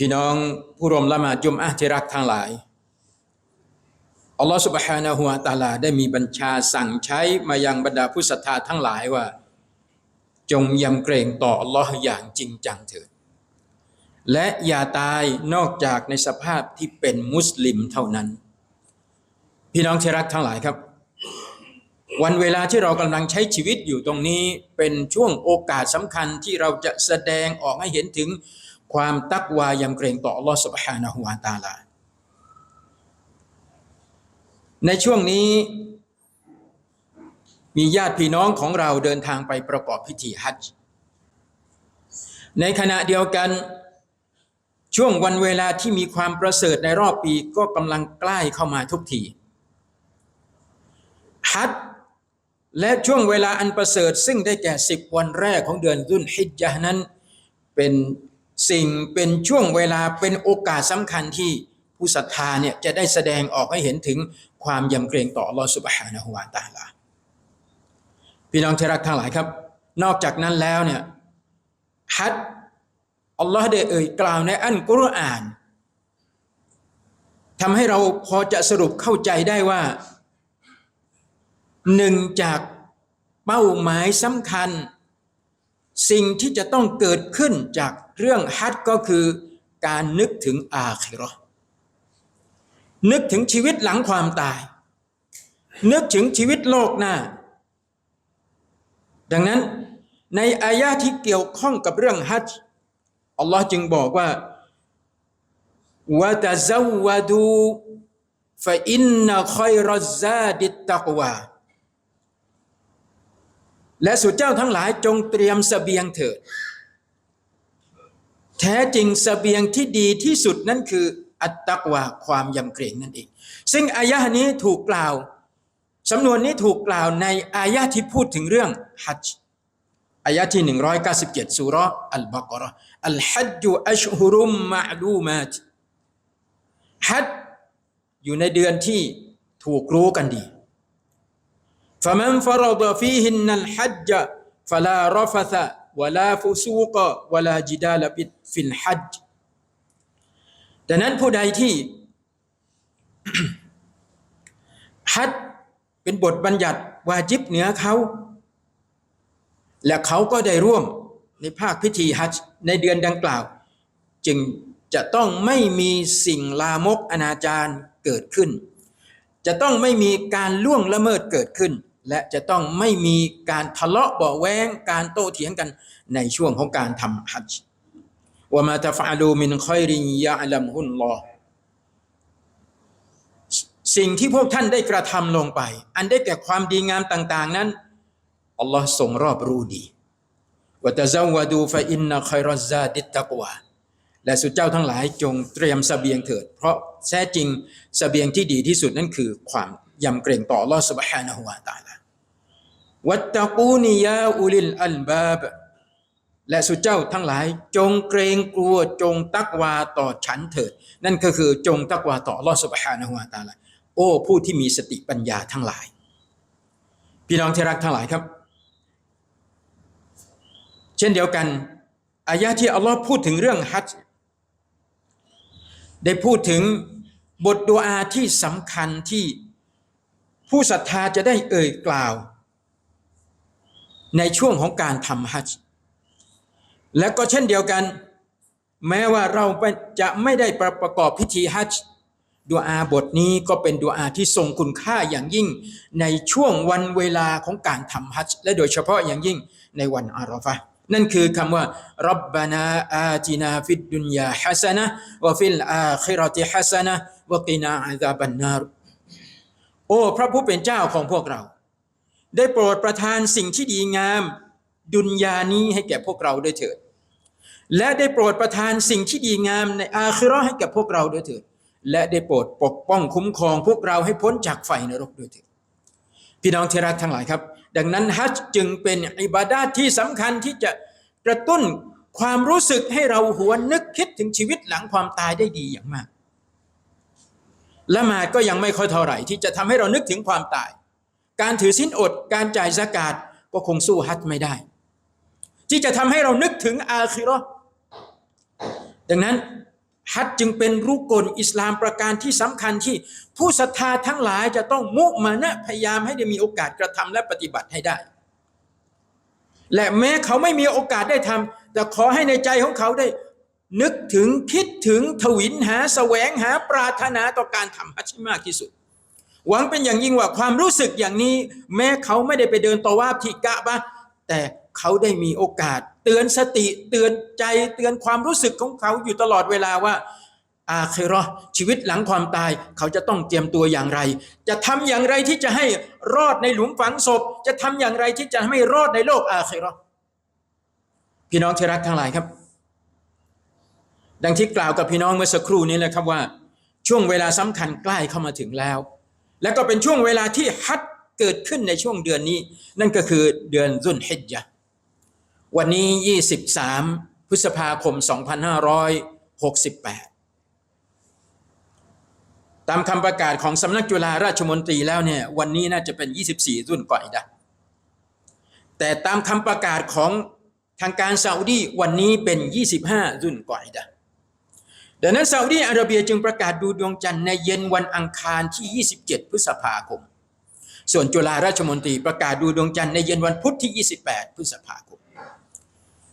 พี่น้องผู้รวมละมาจุมอาที่รักทั้งหลาย อัลลอฮฺสุบฮานะฮุวาตาลาได้มีบัญชาสั่งใช้มายังบรรดาผู้ศรัทธาทั้งหลายว่า จงยำเกรงต่ออัลลอฮ์อย่างจริงจังเถิด และอย่าตายนอกจากในสภาพที่เป็นมุสลิมเท่านั้น พี่น้องที่รักทั้งหลายครับ วันเวลาที่เรากำลังใช้ชีวิตอยู่ตรงนี้เป็นช่วงโอกาสสำคัญที่เราจะแสดงออกให้เห็นถึง ความตักวายำเกรงต่ออัลลอฮ์ سبحانه และ تعالى ในช่วงนี้ มีญาติพี่น้องของเราเดินทางไปประกอบพิธีฮัจญ์ในขณะเดียวกัน ช่วงวันเวลาที่มีความประเสริฐในรอบปีก็กำลังใกล้เข้ามาทุกทีฮัจญ์และช่วงเวลาอันประเสริฐ ซึ่งได้แก่สิบวันแรกของเดือนดุนฮิจญะห์นั้น เป็น สิ่งเป็นช่วงเวลาเป็นโอกาสสำคัญที่ผู้ศรัทธาเนี่ยจะได้แสดงออกให้เห็นถึงความยำเกรงต่ออัลลอฮฺสุบฮานะฮุวาตาลาพี่น้องที่รักทั้งหลายครับ นอกจากนั้นแล้วเนี่ยฮัดอัลลอฮ์ได้เอ่ยกล่าวในอันกุรอานทำให้เราพอจะสรุปเข้าใจได้ว่าหนึ่งจากเป้าหมายสำคัญ สิ่งที่จะต้องเกิดขึ้นจากเรื่องฮัดก็คือการนึกถึงอาคิราะห์นึกถึงชีวิตหลังความตาย นึกถึงชีวิตโลกหน้า ดังนั้นในอายะที่เกี่ยวข้องกับเรื่องฮัจอัลลอฮ์จึงบอกว่าวะตะซาวดูฟะอินนะคอยรซาดิตตักวา และสุดเจ้าทั้งหลายจงเตรียมสเสบียงเถิด แท้จริงสเสบียงที่ดีที่สุดนั่นคือ อัตตกวาความยำเกรงนั่นเอง ซึ่งอายะนี้ถูกกล่าวสำนวนนี้ถูกกล่าวในอายะที่พูดถึงเรื่องฮัจอายะที่ 197สุราะห์อัลบากราอัลฮัจญุอัชฮุรุมมะลูมาตฮัจอยู่ในเดือนที่ถูกรู้กันดี فمن فرض فيهن الحج فلا رفث ولا فسوق ولا جدال في الحج ดังนั้นผู้ใดที่ ฮัจญ์เป็นบทบัญญัติวาจิบเหนือเขา และเขาก็ได้ร่วมในภาคพิธีฮัจญ์ในเดือนดังกล่าว จึงจะต้องไม่มีสิ่งลามกอนาจารเกิดขึ้น จะต้องไม่มีการล่วงละเมิดเกิดขึ้น และจะต้องไม่มีการทะเลาะเบาแวงการโต้เถียงกันในช่วงของการทำฮัจจ์ว่ามาตฟาลูมินคอยริยะลัมฮุนลอสิ่งที่พวกท่านได้กระทำลงไป อันได้แก่ความดีงามต่าง ๆ นั้นอัลลอฮ์ทรงรอบรู้ดีวะตะซาวะดูฟะอินนะคอยรซาดิตตะกวาและสุดเจ้าทั้งหลายจงเตรียมสเสบียงเถิด เพราะแท้จริงสเสบียงที่ดีที่สุดนั่นคือความยำเกรงต่อลอสบฮานะฮุวาตาละ วัตตะกูนิยาอุลินอัลบาบ และสุเจ้าทั้งหลาย จงเกรงกลัวจงตักวาต่อฉันเถิด นั่นก็คือจงตักวาต่อลอสุบฮานะฮวาตาลาโอ้ผู้ที่มีสติปัญญาทั้งหลาย พี่น้องที่รักทั้งหลายครับ เช่นเดียวกันอายะที่อัลลอฮ์พูดถึงเรื่องฮัจได้พูดถึงบทดูอาที่สำคัญที่ผู้ศรัทธาจะได้เอ่ยกล่าว ในช่วงของการทำฮัจญ์และก็เช่นเดียวกัน แม้ว่าเราจะไม่ได้ประกอบพิธีฮัจญ์ดูอาบทนี้ก็เป็นดูอาที่ทรงคุณค่าอย่างยิ่ง ในช่วงวันเวลาของการทำฮัจญ์และโดยเฉพาะอย่างยิ่งในวันอาราฟะห์นั่นคือคำว่ารับบานาอาตินาฟิดดุนยาฮัสนะวะฟิลอาคิรติฮัสนะวะกินาอาซาบันนารโอ้ พระผู้เป็นเจ้าของพวกเรา ได้โปรดประทานสิ่งที่ดีงาม ดุนยานี้ให้แก่พวกเราด้วยเถิด และได้โปรดประทานสิ่งที่ดีงามในอาคิราะห์ให้แก่พวกเราด้วยเถิด และได้โปรดปกป้องคุ้มครองพวกเราให้พ้นจากไฟนรกด้วยเถิด พี่น้องเทรักทั้งหลายครับ ดังนั้นฮัจจึงเป็นอิบาดาที่สำคัญที่จะกระตุ้นความรู้สึกให้เราหวนนึกคิดถึงชีวิตหลังความตายได้ดีอย่างมาก ละหมาดก็ยังไม่ค่อยเท่าไหร่ที่จะทำให้เรานึกถึงความตาย การถือสินอดการจ่ายสกาดก็คงสู้ฮัจญ์ไม่ได้ ที่จะทำให้เรานึกถึงอาคิราะห์ดังนั้นฮัจญ์จึงเป็นรุกลอิสลามประการที่สำคัญที่ผู้ศรัทธาทั้งหลายจะต้องมุมานะพยายามให้ได้มีโอกาสกระทำและปฏิบัติให้ได้ และแม้เขาไม่มีโอกาสได้ทำแต่ขอให้ในใจของเขาได้ นึกถึงคิดถึงทวินหาแสวงหาปรารถนาต่อการทำฮัจให้มากที่สุด หวังเป็นอย่างยิ่งว่าความรู้สึกอย่างนี้ แม้เขาไม่ได้ไปเดินตอว่าที่กะบะแต่เขาได้มีโอกาส เตือนสติเตือนใจเตือนความรู้สึกของเขาอยู่ตลอดเวลาว่าอาเคราะห์ชีวิตหลังความตาย เขาจะต้องเตรียมตัวอย่างไร จะทำอย่างไรที่จะให้รอดในหลุมฝังศพ จะทำอย่างไรที่จะไม่รอดในโลกอาเคราะห์พี่น้องที่รักทั้งหลายครับ ดังที่กล่าวกับพี่น้องเมื่อสักครู่นี้แหละครับว่า ช่วงเวลาสำคัญใกล้เข้ามาถึงแล้ว และก็เป็นช่วงเวลาที่ฮัจเกิดขึ้นในช่วงเดือนนี้ นั่นก็คือเดือนซุนฮิจญะวันนี้ 23 พฤษภาคม 2568 ตามคำประกาศของสำนักจุฬาราชมนตรีแล้วเนี่ยวันนี้น่าจะเป็น 24 รุ่นก่อยดะแต่ตามคำประกาศของทางการซาอุดีวันนี้เป็น 25 รุ่นก่อยดะ ดังนั้นซาอุดีอาระเบียจึงประกาศดูดวงจันทร์ในเย็นวันอังคารที่ 27 พฤษภาคม ส่วนจุฬาราชมนตรีประกาศดูดวงจันทร์ในเย็นวันพุธที่ 28 พฤษภาคม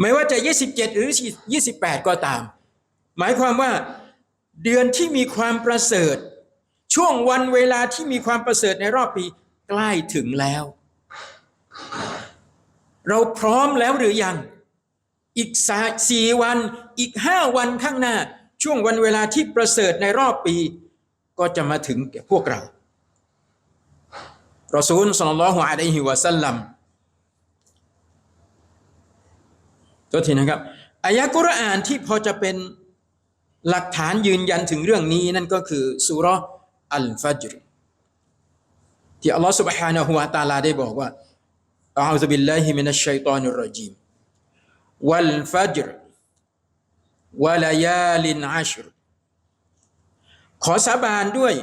ไม่ว่าจะ 27 หรือ 28 ก็ตาม หมายความว่าเดือนที่มีความประเสริฐ ช่วงวันเวลาที่มีความประเสริฐในรอบปีใกล้ถึงแล้ว เราพร้อมแล้วหรือยัง อีกสี่วัน อีกห้าวันข้างหน้า ช่วงวันเวลาที่ประเสริฐในรอบปี ก็จะมาถึงแก่พวกเรารอซูลสัลลัลลอฮุอะลัยฮิวะสัลลัมตัวทีนะครับอายะกุรอานที่พอจะเป็นหลักฐานยืนยันถึงเรื่องนี้ นั่นก็คือสุเราะห์อัลฟัจร ที่อัลลอฮฺ سبحانه และ تعالى ได้บอกว่าอะอูซุบิลลาฮิมินัชชัยฏอนิรเราะญีมวัลฟัจร วะลายาลินอัชรขอสาบานด้วย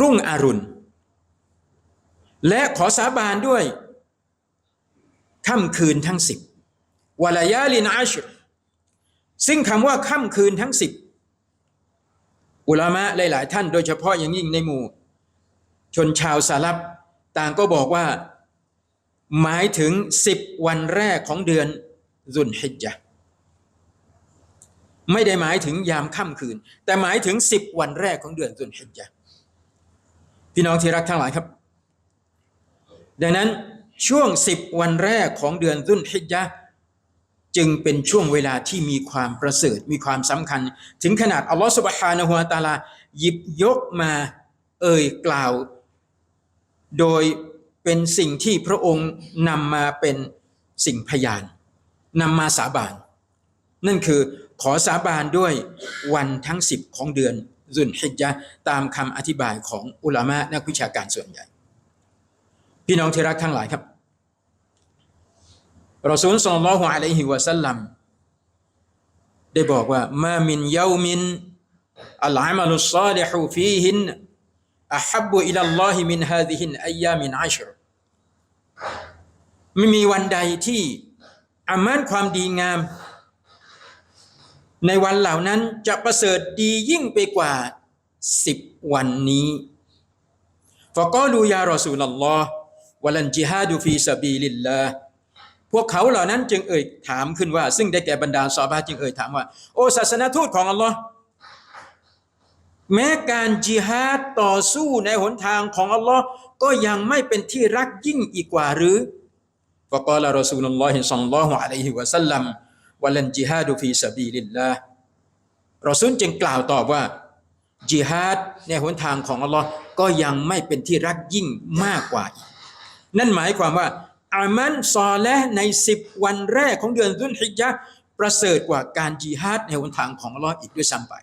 รุ่งอรุณ และขอสาบานด้วยค่ำคืนทั้งสิบวลายาลินอัชรซึ่งคำว่าค่ำคืนทั้งสิบอุลามะหลาย ๆ ท่านโดยเฉพาะอย่างยิ่งในหมู่ ชนชาวสาลับต่างก็บอกว่า หมายถึงสิบวันแรกของเดือน ซุนฮิจญะไม่ได้หมายถึงยามค่ำคืน แต่หมายถึงสิบวันแรกของเดือนซุนฮิจญะพี่น้องที่รักทั้งหลายครับ ดังนั้นช่วงสิบวันแรกของเดือนซุนฮิจญะจึงเป็นช่วงเวลาที่มีความประเสริฐมีความสำคัญ ถึงขนาดอัลลอฮฺสุบฮานะฮุวาตาลาหยิบยกมาเอ่ยกล่าว โดยเป็นสิ่งที่พระองค์นำมาเป็นสิ่งพยาน นำมาสาบาน นั่นคือขอสาบานด้วยวันทั้งสิบของเดือนซุนฮิจญะตามคำอธิบายของอุลามะนักวิชาการส่วนใหญ่ พี่น้องที่รักทั้งหลายครับรอซูลสัลลัลลอฮุอะลัยฮิวะสัลลัมได้บอกว่ามามินยามินอัลอามัลุศาลิฮูฟีฮินอะฮับบุอิลัลลอฮิมินฮาซิฮินอัยยามินอัชรไม่มีวันใดที่ อามันความดีงาม ในวันเหล่านั้นจะประเสริฐดียิ่งไปกว่าสิบวันนี้ฟะกอลูยารอซูลัลลอฮ์วะลันจิฮาดูฟีซาบีลิลลาพวกเขาเหล่านั้นจึงเอ่ยถามขึ้นว่า ซึ่งได้แก่บรรดาซอฮาบะห์จึงเอ่ยถามว่า โอ้ศาสนาทูตของอัลลอฮ์แม้การจิฮาดต่อสู้ในหนทางของอัลลอฮ์ก็ยังไม่เป็นที่รักยิ่งอีกกว่าหรือ ฟะกอลารอซูลุลลอฮิศ็อลลัลลอฮุอะลัยฮิวะซัลลัมวะลันจิฮาดูฟีซาบีลิลลาห์รอซูลจึงกล่าวตอบว่าจิฮาดในหนทางของอัลลอฮ์ก็ยังไม่เป็นที่รักยิ่งมากกว่าอีก นั่นหมายความว่าอามันซอและในสิบวันแรกของเดือนซุนฮิจญะประเสริฐกว่าการจิฮาดในหนทางของอัลลอฮ์อีกด้วยซ้ำไป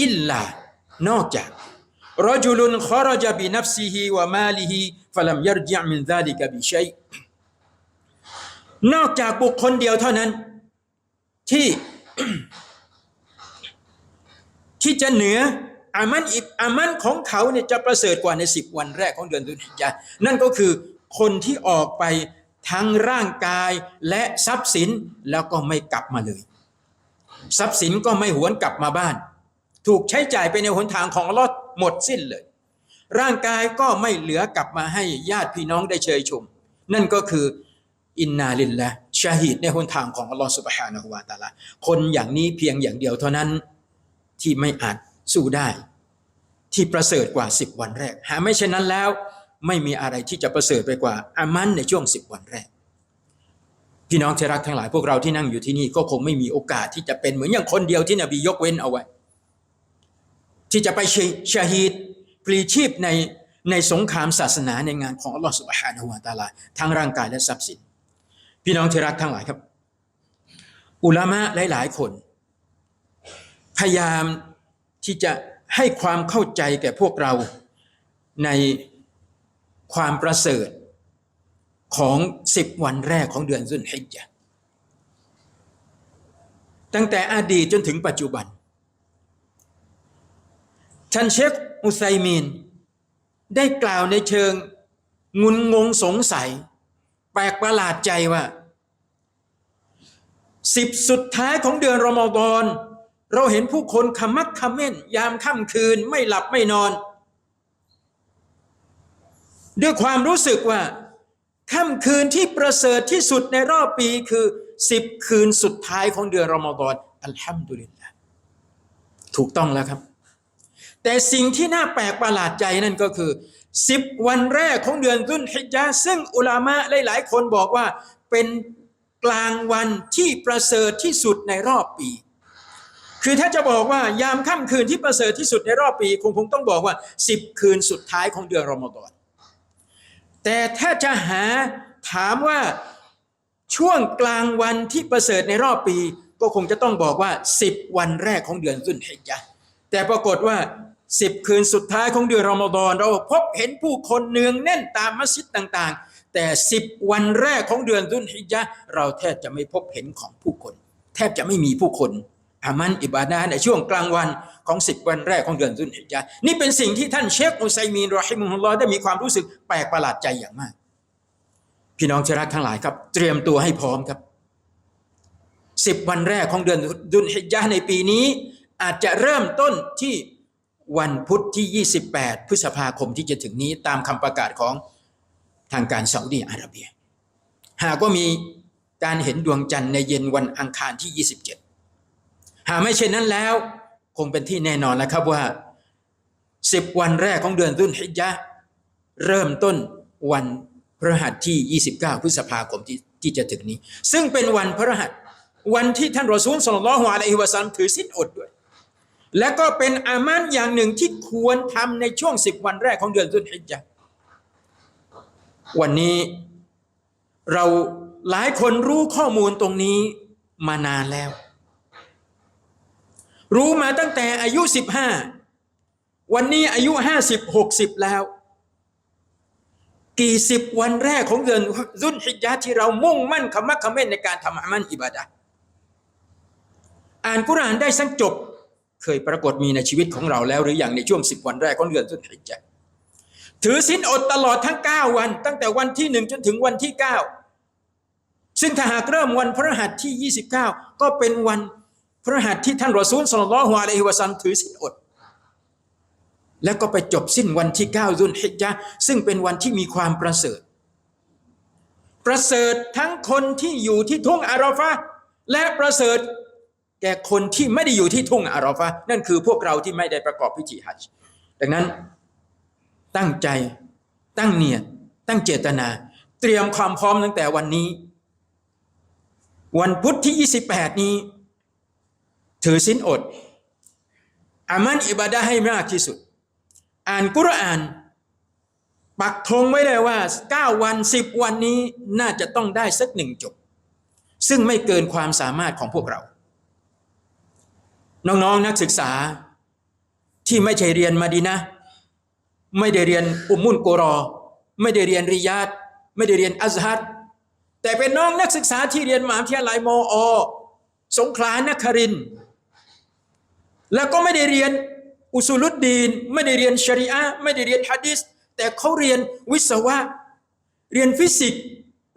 อิลลานอกจากรจุลุนขรจบินัฟซิฮิวะมาลิฮิฟลัมยัรจิมินซาลิกบิชัย นอกจากบุคคลเดียวเท่านั้น ที่ที่จะเหนืออามันอิบอามันของเขาเนี่ยจะประเสริฐกว่าในสิบวันแรกของเดือนดุลฮิจญะห์นั่นก็คือคนที่ออกไปทั้งร่างกายและทรัพย์สินแล้วก็ไม่กลับมาเลย ทรัพย์สินก็ไม่หวนกลับมาบ้าน ถูกใช้จ่ายไปในหนทางของลอฮ์หมดสิ้นเลย ร่างกายก็ไม่เหลือกลับมาให้ญาติพี่น้องได้เชยชม นั่นก็คือ อินนาลินละชาฮิดในหนทางของอัลลอฮ์สุบฮานะฮูวาตาลาคนอย่างนี้เพียงอย่างเดียวเท่านั้นที่ไม่อาจสู้ได้ ที่ประเสริฐกว่าสิบวันแรก หาไม่เช่นนั้นแล้วไม่มีอะไรที่จะประเสริฐไปกว่าอามันในช่วงสิบวันแรก พี่น้องที่รักทั้งหลายพวกเราที่นั่งอยู่ที่นี่ก็คงไม่มีโอกาสที่จะเป็นเหมือนอย่างคนเดียวที่นบียกเว้นเอาไว้ ที่จะไปชาฮีดปลีชีพในในสงครามศาสนาในงานของอัลลอฮฺสุบฮานะฮูวาตาลาทั้งร่างกายและทรัพย์สิน พี่น้องที่รักทั้งหลายครับ อุลามะหลาย ๆ คน พยายามที่จะให้ความเข้าใจแก่พวกเราในความประเสริฐของสิบวันแรกของเดือนซุนฮิจญะตั้งแต่อดีตจนถึงปัจจุบัน ท่านเชคอุไซมีน ได้กล่าวในเชิงงุนงงสงสัย แปลกประหลาดใจว่า สิบสุดท้ายของเดือนรอมฎอนเราเห็นผู้คนขมักขม้นยามค่ำคืนไม่หลับไม่นอน ด้วยความรู้สึกว่าค่ำคืนที่ประเสริฐที่สุดในรอบปีคือสิบคืนสุดท้ายของเดือนรอมฎอนอัลฮัมดุลิลละถูกต้องแล้วครับ แต่สิ่งที่น่าแปลกประหลาดใจนั่นก็คือสิบวันแรกของเดือนตุนฮิจญาซึ่งอุลามะหลาย ๆ คนบอกว่าเป็น กลางวันที่ประเสริฐที่สุดในรอบปี คือถ้าจะบอกว่ายามค่ำคืนที่ประเสริฐที่สุดในรอบปี คงคงต้องบอกว่าสิบคืนสุดท้ายของเดือนรอมฎอนแต่ถ้าจะหาถามว่าช่วงกลางวันที่ประเสริฐในรอบปี ก็คงจะต้องบอกว่าสิบวันแรกของเดือนตุนฮิจญาห์แต่ปรากฏว่าสิบคืนสุดท้ายของเดือนรอมฎอนเราพบเห็นผู้คนเนืองแน่นตามมัสยิดต่างๆ แต่สิบวันแรกของเดือนตุนฮิจญะเราแทบจะไม่พบเห็นของผู้คน แทบจะไม่มีผู้คนอามันอิบาดาในช่วงกลางวันของสิบวันแรกของเดือนตุนฮิจญะนี่เป็นสิ่งที่ท่านเชคอุไซมีนรอฮิมุฮุลลอได้มีความรู้สึกแปลกประหลาดใจอย่างมาก พี่น้องที่รักทั้งหลายครับ เตรียมตัวให้พร้อมครับสิบวันแรกของเดือนดุนฮิจญะในปีนี้ อาจจะเริ่มต้นที่วันพุธที่ 28 พฤษภาคมที่จะถึงนี้ตามคำประกาศของ ทางการซาอุดีอาระเบีย หากว่ามีการเห็นดวงจันทร์ในเย็นวันอังคารที่ 27 หากไม่เช่นนั้นแล้ว คงเป็นที่แน่นอนแล้วครับว่า 10 วันแรกของเดือนตุนฮิจญะเริ่มต้นวันพฤหัสที่ 29 พฤษภาคมที่ที่จะถึงนี้ ซึ่งเป็นวันพฤหัสวันที่ท่านรอซูลสุลลัลลอฮุอะลัยฮิวะซัลลัมถือศีลอดด้วย และก็เป็นอามันอย่างหนึ่งที่ควรทำในช่วงสิบวันแรกของเดือนตุนฮิจญะ วันนี้เราหลายคนรู้ข้อมูลตรงนี้มานานแล้ว รู้มาตั้งแต่อายุสิบห้าวันนี้อายุห้าสิบหกสิบแล้ว กี่สิบวันแรกของเดือนรุ่นฮิจญาที่เรามุ่งมั่นขมักเขม้นในการทำอามันอิบาดะอ่านกุรานได้สักจบ เคยปรากฏมีในชีวิตของเราแล้วหรืออย่างในช่วงสิบวันแรกของเดือนรุ่นฮิจญา ถือศีลอดตลอดทั้ง 9 วัน ตั้งแต่วันที่หนึ่งจนถึงวันที่ 9 ซึ่งถ้าหากเริ่มวันพระหัสที่ 29 ก็เป็นวันพระหัสที่ท่านรอซูลสุลลัลลอฮุอะลัยฮิวะซัลลัมถือศีลอด แล้วก็ไปจบสิ้นวันที่9รุนฮิจญะซึ่งเป็นวันที่มีความประเสริฐ ประเสริฐทั้งคนที่อยู่ที่ทุ่งอาราฟะและประเสริฐแก่คนที่ไม่ได้อยู่ที่ทุ่งอาราฟะนั่นคือพวกเราที่ไม่ได้ประกอบพิธีฮัจญ์ดังนั้น ตั้งใจ ตั้งเนียดตั้งเจตนา เตรียมความพร้อมตั้งแต่วันนี้ วันพุธที่ 28 นี้ ถือสินอด อามันอิบาดะให้มากที่สุด อ่านกุรอาน ปักธงไว้เลยว่า 9 วัน 10 วันนี้น่าจะต้องได้สักหนึ่งจบ ซึ่งไม่เกินความสามารถของพวกเรา น้องๆนนักศึกษาที่ไม่ใช่เรียนมาดีนะ ไม่ได้เรียนอุมมุนโกรอ ไม่ได้เรียนริยาดไม่ได้เรียนอัซฮัดแต่เป็นน้องนักศึกษาที่เรียนมหาวิทยาลัยมอ สงขลานคริน แล้วก็ไม่ได้เรียนอุสุลุดดีน ไม่ได้เรียนชริอะไม่ได้เรียนฮะดิษแต่เขาเรียนวิศวะ เรียนฟิสิกส์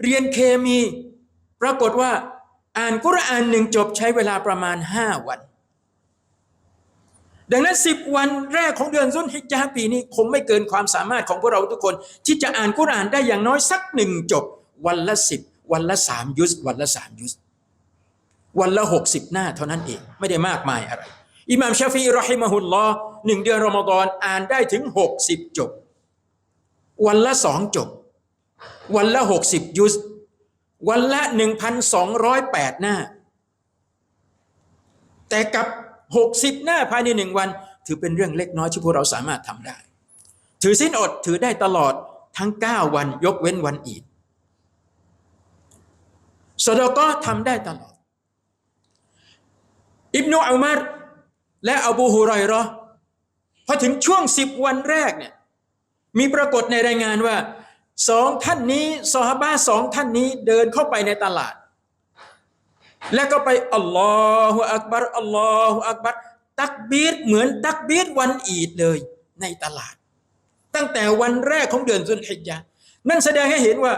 เรียนเคมี ปรากฏว่าอ่านกุรอานหนึ่งจบใช้เวลาประมาณห้าวัน ดังนั้นสิบวันแรกของเดือนซุนฮิจญาปีนี้คงไม่เกินความสามารถของพวกเราทุกคน ที่จะอ่านกุรอานได้อย่างน้อยสักหนึ่งจบ วันละสิบวันละสามยุสวันละสามยุสวันละหกสิบหน้าเท่านั้นเองไม่ได้มากมายอะไร อิหม่ามชาฟีรอฮิมะฮุลลอหนึ่งเดือนรอมฎอนอ่านได้ถึงหกสิบจบ วันละสองจบ วันละหกสิบยุสวันละหนึ่งพันสองร้อยแปดหน้า แต่กับ หกสิบหน้าภายในหนึ่งวัน ถือเป็นเรื่องเล็กน้อยที่พวกเราสามารถทำได้ ถือสิ้นอดถือได้ตลอดทั้งเก้าวันยกเว้นวันอีดสดก็ทำได้ตลอด อิบนุอุมัรและอบูฮุไรราะห์พอถึงช่วงสิบวันแรกเนี่ยมีปรากฏในรายงานว่าสองท่านนี้ซอฮาบะสองท่านนี้เดินเข้าไปในตลาด แล้วก็ไปอัลลอฮฺอักบัรอัลลอฮฺอักบัรตักบีดเหมือนตักบีดวันอีดเลยในตลาด ตั้งแต่วันแรกของเดือนซุนฮิจญานั่นแสดงให้เห็นว่า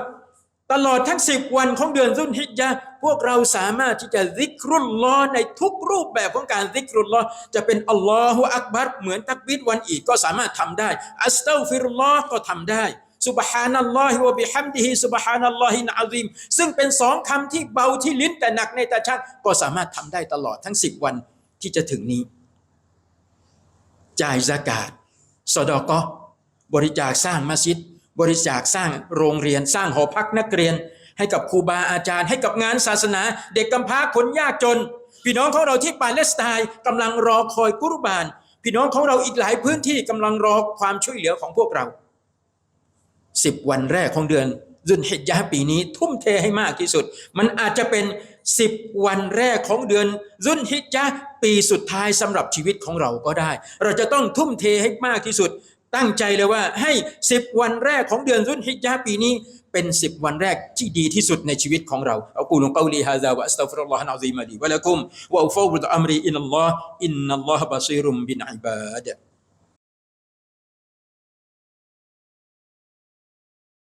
ตลอดทั้งสิบวันของเดือนซุนฮิจญาพวกเราสามารถที่จะซิกรุลลอในทุกรูปแบบของการซิกรุลลอจะเป็นอัลลอฮฺอักบัรเหมือนตักบีดวันอีดก็สามารถทำได้ อัสตัฟิรุลลอก็ทำได้ สุบฮานัลลอฮิวะบิฮัมดิฮิสุบฮานัลลอฮินอาซิมซึ่งเป็นสองคำที่เบาที่ลิ้นแต่หนักในตาชักก็สามารถทำได้ตลอดทั้งสิบวันที่จะถึงนี้ จ่ายสกาดสดอก็บริจาคสร้างมัสยิด บริจาคสร้างโรงเรียน สร้างหอพักนักเรียน ให้กับครูบาอาจารย์ ให้กับงานศาสนา เด็กกำพร้าคนยากจน พี่น้องของเราที่ปาเลสไตน์กำลังรอคอยกุรบาน พี่น้องของเราอีกหลายพื้นที่กำลังรอความช่วยเหลือของพวกเรา สิบวันแรกของเดือนซุนฮิจญาปีนี้ ทุ่มเทให้มากที่สุด มันอาจจะเป็นสิบวันแรกของเดือนซุนฮิจญาปีสุดท้ายสำหรับชีวิตของเราก็ได้ เราจะต้องทุ่มเทให้มากที่สุด ตั้งใจเลยว่าให้สิบวันแรกของเดือนซุนฮิจญาปีนี้เป็นสิบวันแรกที่ดีที่สุดในชีวิตของเราอักูลุกอลีฮะซาวะอัสตัฟรุลลอฮะนะซีมะลีวะละกุมวะอัฟาวดุอัมรีอินัลลอฮ์อินนัลลอฮะบะซีรุมบินอิบาด